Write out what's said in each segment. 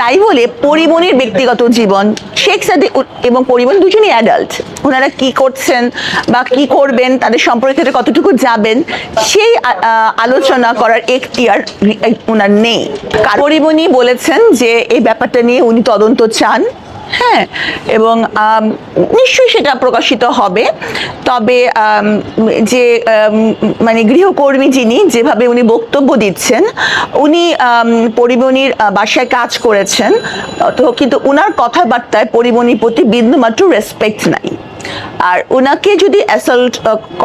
তাই বলে পরিবনের ব্যক্তিগত জীবন, শেখ সাদি এবং পরিবন দুজনই অ্যাডাল্ট ওনারা কি করছেন বা কি করবেন, তাদের সম্পর্কে কতটুকু যাবেন, সেই আলোচনা করার এখতিয়ার ওনার নেই। পরিবনী বলেছেন যে, এই ব্যাপারটা নিয়ে উনি তদন্ত চান। হ্যাঁ এবং নিশ্চয়ই সেটা প্রকাশিত হবে। তবে যে মানে গৃহকর্মী যিনি যেভাবে উনি বক্তব্য দিচ্ছেন, উনি পরিমণির বাসায় কাজ করেছেন তো কিন্তু উনার কথাবার্তায় পরিমণির প্রতি বিন্দুমাত্র রেসপেক্ট নাই। আর ওনাকে যদি অ্যাসল্ট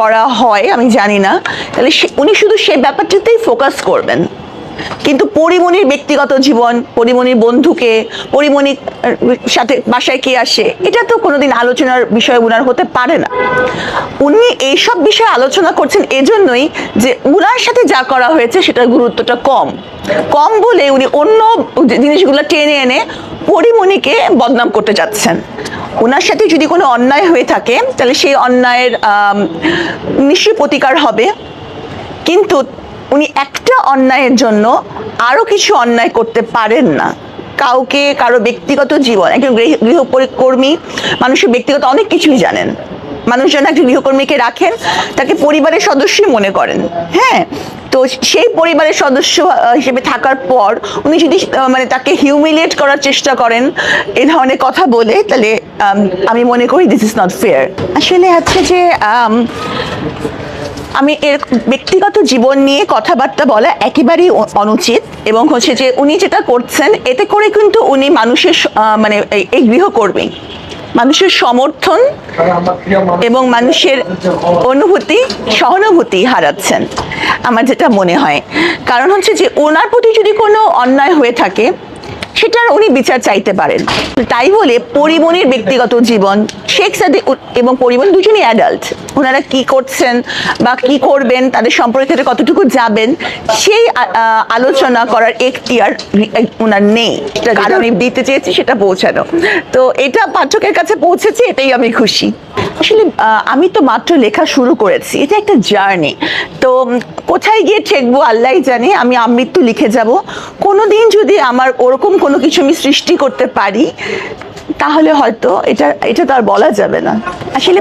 করা হয়, আমি জানি না, তাহলে উনি শুধু সেই ব্যাপারটাতেই ফোকাস করবেন। কিন্তু পরিমণির ব্যক্তিগত জীবন পরিমণির বন্ধুকে পরিমণির সাথে বাসায় কে আসে, এটা তো কোনোদিন আলোচনার বিষয় উনার হতে পারে না। উনি এইসব বিষয়ে আলোচনা করছেন এজন্যই যে উনার সাথে যা করা হয়েছে সেটার গুরুত্বটা কম। কম বলে উনি অন্য জিনিসগুলো টেনে এনে পরিমণিকে বদনাম করতে যাচ্ছেন। ওনার সাথে যদি কোনো অন্যায় হয়ে থাকে, তাহলে সেই অন্যায়ের নিশ্চয়ই প্রতিকার হবে। কিন্তু উনি একটা অন্যায়ের জন্য আরও কিছু অন্যায় করতে পারেন না। কাউকে, কারও ব্যক্তিগত জীবন, একজন গৃহ- গৃহকর্মী মানুষের ব্যক্তিগত অনেক কিছুই জানেন। মানুষজন একজন গৃহকর্মীকে রাখেন, তাকে পরিবারের সদস্যই মনে করেন। হ্যাঁ? তো সেই পরিবারের সদস্য হিসেবে থাকার পর উনি যদি মানে তাকে হিউমিলিয়েট করার চেষ্টা করেন, এ ধরনের কথা বলে, তাহলে, আমি মনে করি দিস ইজ নট ফেয়ার আসলে হচ্ছে যে আম, এর ব্যক্তিগত জীবন নিয়ে কথাবার্তা বলা একেবারেই অনুচিত এবং হচ্ছে যে উনি যেটা করছেন এতে করে কিন্তু উনি মানুষের মানে এই গৃহকর্মী। মানুষের সমর্থন এবং মানুষের অনুভূতি সহানুভূতি হারাচ্ছেন আমার যেটা মনে হয়। কারণ হচ্ছে যে ওনার প্রতি যদি কোনো অন্যায় হয়ে থাকে সেটার উনি বিচার চাইতে পারেন। তাই বলে পরিমণির ব্যক্তিগত জীবন শেখ সাদি এবং পরিমণ দুজনই অ্যাডাল্ট ওনারা কি করছেন বা কি করবেন তাদের সম্পর্কে কতটুকু যাবেন সেই আলোচনা করার এখতিয়ার ওনার নেই। কারণ আমি দিতে চেয়েছি সেটা পৌঁছানো। তো এটা পাঠকের কাছে পৌঁছেছে এটাই আমি খুশি। আসলে আমি তো মাত্র লেখা শুরু করেছি এটা একটা জার্নি। তো কোথায় গিয়ে ঠেকবো আল্লাহ জানে আমি আমৃত্যু লিখে যাব। কোনোদিন যদি আমার ওরকম কোনো কিছু আমি সৃষ্টি করতে পারি তাহলে হয়তো এটা এটা তো আর বলা যাবে না। আসলে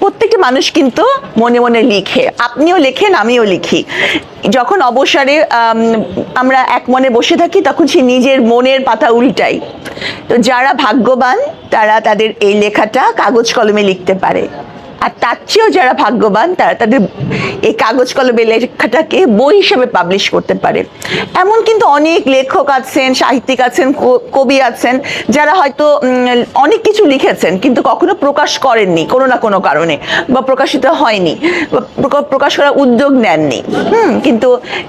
প্রত্যেকটা মানুষ কিন্তু মনে মনে লিখে। আপনিও লেখেন, আমিও লিখি। যখন অবসরে আমরা এক মনে বসে থাকি, তখন সে নিজের মনের পাতা উল্টাই। তো যারা ভাগ্যবান, তারা তাদের এই লেখাটা কাগজ কলমে লিখতে পারে। আর তার চেয়েও যারা ভাগ্যবান, তারা তাদের এই কাগজ কলমে লেখাটাকে বই হিসেবে পাবলিশ করতে পারে। এমন কিন্তু অনেক লেখক আছেন, সাহিত্যিক আছেন কবি আছেন, যারা হয়তো অনেক কিছু লিখেছেন, কিন্তু কখনো প্রকাশ করেননি, কোনো না কোনো কারণে, বা প্রকাশিত হয়নি প্রকাশ করার উদ্যোগ নেননি। হুম, কিন্তু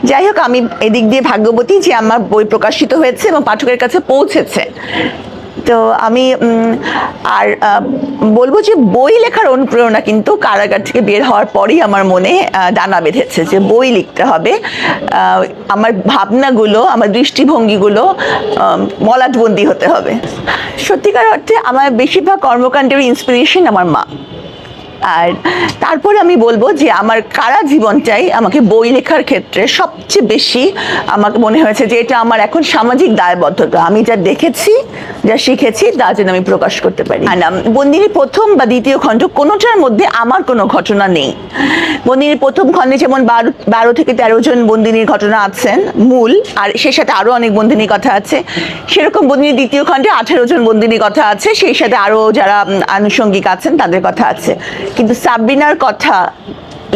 যাই হোক, আমি এদিক দিয়ে ভাগ্যবতী যে আমার বই প্রকাশিত হয়েছে এবং পাঠকের কাছে পৌঁছেছে। তো আমি আর বলব যে বই লেখার অনুপ্রেরণা কিন্তু কারাগার থেকে বের হওয়ার পরেই আমার মনে দানা বেঁধেছে যে বই লিখতে হবে। আমার ভাবনাগুলো, আমার দৃষ্টিভঙ্গিগুলো মলাটবন্দি হতে হবে। সত্যিকার অর্থে আমার বেশিরভাগ কর্মকাণ্ডের ইন্সপিরেশন আমার মা। আর তারপরে আমি বলব যে আমার কারা জীবনটাই আমাকে বই লেখার ক্ষেত্রে সবচেয়ে বেশি আমাকে মনে হয়েছে যে এটা আমার এখন সামাজিক দায়বদ্ধতা। আমি যা দেখেছি যা শিখেছি তা যেন আমি প্রকাশ করতে পারি। আর না, প্রথম বা দ্বিতীয় খণ্ড কোনোটার মধ্যে আমার কোনো ঘটনা নেই। বন্দিনীর প্রথম খণ্ডে যেমন বারো বারো থেকে তেরো জন বন্দিনীর ঘটনা আছেন, মূল, আর সে সাথে আরও অনেক বন্দিনীর কথা আছে। সেরকম বন্দিনীর দ্বিতীয় খণ্ডে আঠেরো জন বন্দিনীর কথা আছে, সেই সাথে আরও যারা আনুষঙ্গিক আছেন, তাদের কথা আছে। কিন্তু সাবরিনার কথা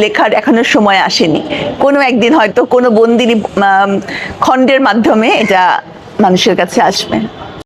লেখার এখনও সময় আসেনি। কোনো একদিন হয়তো কোনো বন্দিনী খণ্ডের মাধ্যমে এটা মানুষের কাছে আসবে।